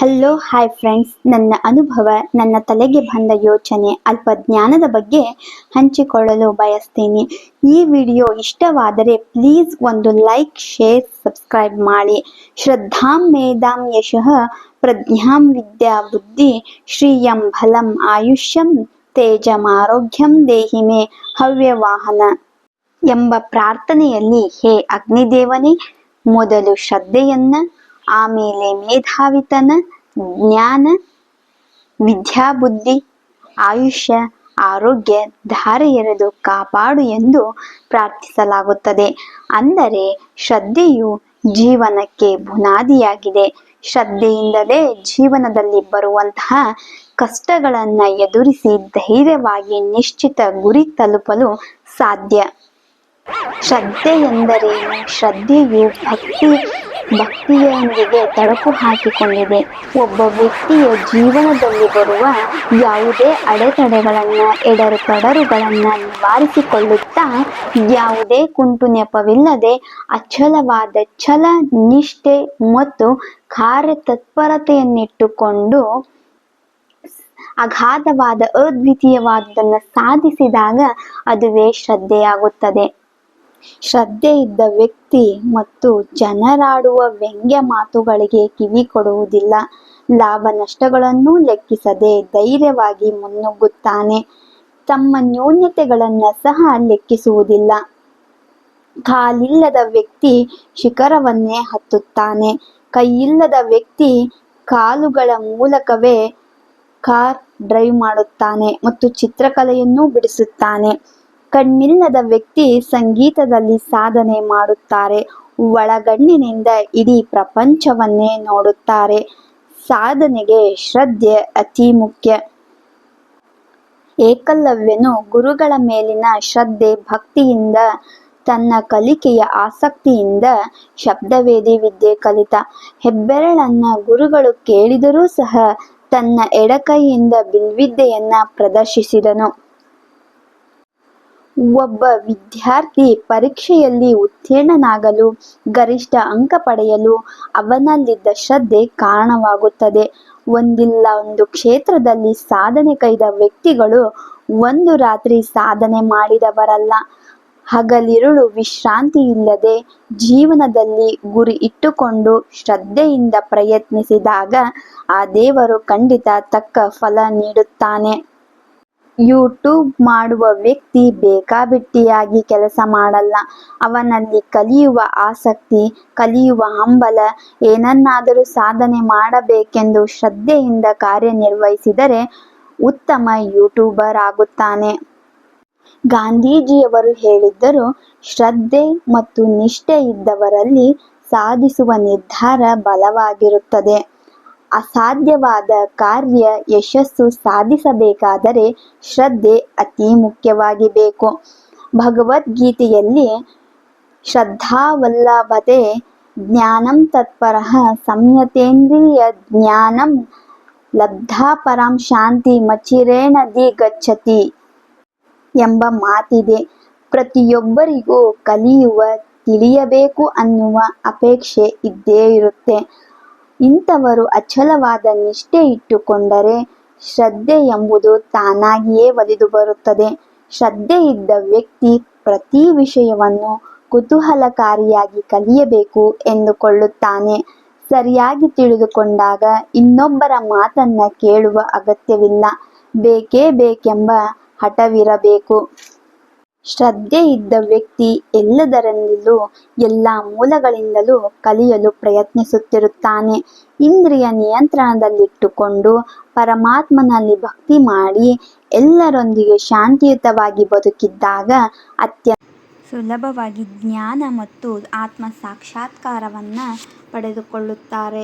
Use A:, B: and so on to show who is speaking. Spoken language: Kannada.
A: ಹಲೋ ಹಾಯ್ ಫ್ರೆಂಡ್ಸ್ ನನ್ನ ಅನುಭವ, ನನ್ನ ತಲೆಗೆ ಬಂದ ಯೋಚನೆ ಅಲ್ಪ ಜ್ಞಾನದ ಬಗ್ಗೆ ಹಂಚಿಕೊಳ್ಳಲು ಬಯಸ್ತೀನಿ. ಈ ವಿಡಿಯೋ ಇಷ್ಟವಾದರೆ ಪ್ಲೀಸ್ ಒಂದು ಲೈಕ್ ಶೇರ್ ಸಬ್ಸ್ಕ್ರೈಬ್ ಮಾಡಿ. ಶ್ರದ್ಧಾಂ ಮೇಧಾಂ ಯಶಃ ಪ್ರಜ್ಞಾಂ ವಿದ್ಯಾ ಬುದ್ಧಿ ಶ್ರೀಯಂ ಫಲಂ ಆಯುಷ್ಯಂ ತೇಜಂ ಆರೋಗ್ಯಂ ದೇಹಿ ಮೇ ಹವ್ಯವಾಹನ ಎಂಬ ಪ್ರಾರ್ಥನೆಯಲ್ಲಿ ಹೇ ಅಗ್ನಿದೇವನೇ, ಮೊದಲು ಶ್ರದ್ಧೆಯನ್ನ ಆಮೇಲೆ ಮೇಧಾವಿತನ, ಜ್ಞಾನ, ವಿದ್ಯಾಬುದ್ಧಿ, ಆಯುಷ್ಯ, ಆರೋಗ್ಯ, ಧಾರೆ ಎರೆದು ಕಾಪಾಡು ಎಂದು ಪ್ರಾರ್ಥಿಸಲಾಗುತ್ತದೆ. ಅಂದರೆ ಶ್ರದ್ಧೆಯು ಜೀವನಕ್ಕೆ ಬುನಾದಿಯಾಗಿದೆ. ಶ್ರದ್ಧೆಯಿಂದಲೇ ಜೀವನದಲ್ಲಿ ಬರುವಂತಹ ಕಷ್ಟಗಳನ್ನು ಎದುರಿಸಿ ಧೈರ್ಯವಾಗಿ ನಿಶ್ಚಿತ ಗುರಿ ತಲುಪಲು ಸಾಧ್ಯ. ಶ್ರದ್ಧೆ ಎಂದರೇನು? ಶ್ರದ್ಧೆಯು ಭಕ್ತಿ, ಭಕ್ತಿಯೊಂದಿಗೆ ತಳಕು ಹಾಕಿಕೊಂಡಿದೆ. ಒಬ್ಬ ವ್ಯಕ್ತಿಯ ಜೀವನದಲ್ಲಿ ಬರುವ ಯಾವುದೇ ಅಡೆತಡೆಗಳನ್ನು ಎಡರು ತಡರುಗಳನ್ನು ನಿವಾರಿಸಿಕೊಳ್ಳುತ್ತಾ ಯಾವುದೇ ಕುಂಟು ನೆಪವಿಲ್ಲದೆ ಅಚಲವಾದ ಛಲ, ನಿಷ್ಠೆ ಮತ್ತು ಕಾರ್ಯತತ್ಪರತೆಯನ್ನಿಟ್ಟುಕೊಂಡು ಅಗಾಧವಾದ ಅದ್ವಿತೀಯವಾದದನ್ನು ಸಾಧಿಸಿದಾಗ ಅದುವೇ ಶ್ರದ್ಧೆಯಾಗುತ್ತದೆ. ಶ್ರದ್ಧೆ ಇದ್ದ ವ್ಯಕ್ತಿ ಮತ್ತು ಜನರಾಡುವ ವ್ಯಂಗ್ಯ ಮಾತುಗಳಿಗೆ ಕಿವಿ ಕೊಡುವುದಿಲ್ಲ. ಲಾಭ ನಷ್ಟಗಳನ್ನು ಲೆಕ್ಕಿಸದೆ ಧೈರ್ಯವಾಗಿ ಮುನ್ನುಗ್ಗುತ್ತಾನೆ. ತಮ್ಮ ನ್ಯೂನ್ಯತೆಗಳನ್ನ ಸಹ ಲೆಕ್ಕಿಸುವುದಿಲ್ಲ. ಕಾಲಿಲ್ಲದ ವ್ಯಕ್ತಿ ಶಿಖರವನ್ನೇ ಹತ್ತುತ್ತಾನೆ. ಕೈಯಿಲ್ಲದ ವ್ಯಕ್ತಿ ಕಾಲುಗಳ ಮೂಲಕವೇ ಕಾರ್ ಡ್ರೈವ್ ಮಾಡುತ್ತಾನೆ ಮತ್ತು ಚಿತ್ರಕಲೆಯನ್ನು ಬಿಡಿಸುತ್ತಾನೆ. ಕಣ್ಣಿಲ್ಲದ ವ್ಯಕ್ತಿ ಸಂಗೀತದಲ್ಲಿ ಸಾಧನೆ ಮಾಡುತ್ತಾರೆ. ಒಳಗಣ್ಣಿನಿಂದ ಇಡೀ ಪ್ರಪಂಚವನ್ನೇ ನೋಡುತ್ತಾರೆ. ಸಾಧನೆಗೆ ಶ್ರದ್ಧೆ ಅತಿ ಮುಖ್ಯ. ಏಕಲವ್ಯನು ಗುರುಗಳ ಮೇಲಿನ ಶ್ರದ್ಧೆ, ಭಕ್ತಿಯಿಂದ ತನ್ನ ಕಲಿಕೆಯ ಆಸಕ್ತಿಯಿಂದ ಶಬ್ದವೇದಿ ವಿದ್ಯೆ ಕಲಿತ. ಹೆಬ್ಬೆರಳನ್ನ ಗುರುಗಳು ಕೇಳಿದರೂ ಸಹ ತನ್ನ ಎಡಕೈಯಿಂದ ಬಿಲ್ವಿದ್ಯೆಯನ್ನ ಪ್ರದರ್ಶಿಸಿದನು. ಒಬ್ಬ ವಿದ್ಯಾರ್ಥಿ ಪರೀಕ್ಷೆಯಲ್ಲಿ ಉತ್ತೀರ್ಣನಾಗಲು ಗರಿಷ್ಠ ಅಂಕ ಪಡೆಯಲು ಅವನಲ್ಲಿದ್ದ ಶ್ರದ್ಧೆ ಕಾರಣವಾಗುತ್ತದೆ. ಒಂದಿಲ್ಲ ಒಂದು ಕ್ಷೇತ್ರದಲ್ಲಿ ಸಾಧನೆ ಕೈದ ವ್ಯಕ್ತಿಗಳು ಒಂದು ರಾತ್ರಿ ಸಾಧನೆ ಮಾಡಿದವರಲ್ಲ. ಹಗಲಿರುಳು ವಿಶ್ರಾಂತಿ ಇಲ್ಲದೆ ಜೀವನದಲ್ಲಿ ಗುರಿ ಇಟ್ಟುಕೊಂಡು ಶ್ರದ್ಧೆಯಿಂದ ಪ್ರಯತ್ನಿಸಿದಾಗ ಆ ದೇವರು ಖಂಡಿತ ತಕ್ಕ ಫಲ ನೀಡುತ್ತಾನೆ. ಯೂಟ್ಯೂಬ್ ಮಾಡುವ ವ್ಯಕ್ತಿ ಬೇಕಾಬಿಟ್ಟಿಯಾಗಿ ಕೆಲಸ ಮಾಡಲ್ಲ. ಅವನಲ್ಲಿ ಕಲಿಯುವ ಆಸಕ್ತಿ, ಕಲಿಯುವ ಹಂಬಲ, ಏನನ್ನಾದರೂ ಸಾಧನೆ ಮಾಡಬೇಕೆಂದು ಶ್ರದ್ಧೆಯಿಂದ ಕಾರ್ಯನಿರ್ವಹಿಸಿದರೆ ಉತ್ತಮ ಯೂಟ್ಯೂಬರ್ ಆಗುತ್ತಾನೆ. ಗಾಂಧೀಜಿಯವರು ಹೇಳಿದ್ದರು, ಶ್ರದ್ಧೆ ಮತ್ತು ನಿಷ್ಠೆ ಇದ್ದವರಲ್ಲಿ ಸಾಧಿಸುವ ನಿರ್ಧಾರ ಬಲವಾಗಿರುತ್ತದೆ. ಅಸಾಧ್ಯವಾದ ಕಾರ್ಯ ಯಶಸ್ಸು ಸಾಧಿಸಬೇಕಾದರೆ ಶ್ರದ್ಧೆ ಅತಿ ಮುಖ್ಯವಾಗಿ ಬೇಕು ಭಗವದ್ಗೀತೆಯಲ್ಲಿ ಶ್ರದ್ಧಾವಲ್ಲಭತೆ ಜ್ಞಾನಂ ತತ್ಪರಃ ಸಂಯತೇಂದ್ರಿಯ ಜ್ಞಾನಂ ಲಬ್ಧಾ ಶಾಂತಿ ಮಚಿರೇಣದಿ ಗಚ್ಚತಿ ಎಂಬ ಮಾತಿದೆ. ಪ್ರತಿಯೊಬ್ಬರಿಗೂ ಕಲಿಯುವ ತಿಳಿಯಬೇಕು ಅನ್ನುವ ಅಪೇಕ್ಷೆ ಇದ್ದೇ ಇರುತ್ತೆ. ಇಂಥವರು ಅಚಲವಾದ ನಿಷ್ಠೆ ಇಟ್ಟುಕೊಂಡರೆ ಶ್ರದ್ಧೆ ಎಂಬುದು ತಾನಾಗಿಯೇ ಒಲಿದು ಬರುತ್ತದೆ. ಶ್ರದ್ಧೆ ಇದ್ದ ವ್ಯಕ್ತಿ ಪ್ರತಿ ವಿಷಯವನ್ನು ಕುತೂಹಲಕಾರಿಯಾಗಿ ಕಲಿಯಬೇಕು ಎಂದುಕೊಳ್ಳುತ್ತಾನೆ. ಸರಿಯಾಗಿ ತಿಳಿದುಕೊಂಡಾಗ ಇನ್ನೊಬ್ಬರ ಮಾತನ್ನ ಕೇಳುವ ಅಗತ್ಯವಿಲ್ಲ. ಬೇಕೇ ಬೇಕೆಂಬ ಹಠವಿರಬೇಕು. ಶ್ರದ್ಧೆ ಇದ್ದ ವ್ಯಕ್ತಿ ಎಲ್ಲದರಿಂದಲೂ ಎಲ್ಲ ಮೂಲಗಳಿಂದಲೂ ಕಲಿಯಲು ಪ್ರಯತ್ನಿಸುತ್ತಿರುತ್ತಾನೆ. ಇಂದ್ರಿಯ ನಿಯಂತ್ರಣದಲ್ಲಿಟ್ಟುಕೊಂಡು ಪರಮಾತ್ಮನಲ್ಲಿ ಭಕ್ತಿ ಮಾಡಿ ಎಲ್ಲರೊಂದಿಗೆ ಶಾಂತಿಯುತವಾಗಿ ಬದುಕಿದ್ದಾಗ ಅತ್ಯ ಸುಲಭವಾಗಿ ಜ್ಞಾನ ಮತ್ತು ಆತ್ಮ ಸಾಕ್ಷಾತ್ಕಾರವನ್ನು ಪಡೆದುಕೊಳ್ಳುತ್ತಾರೆ.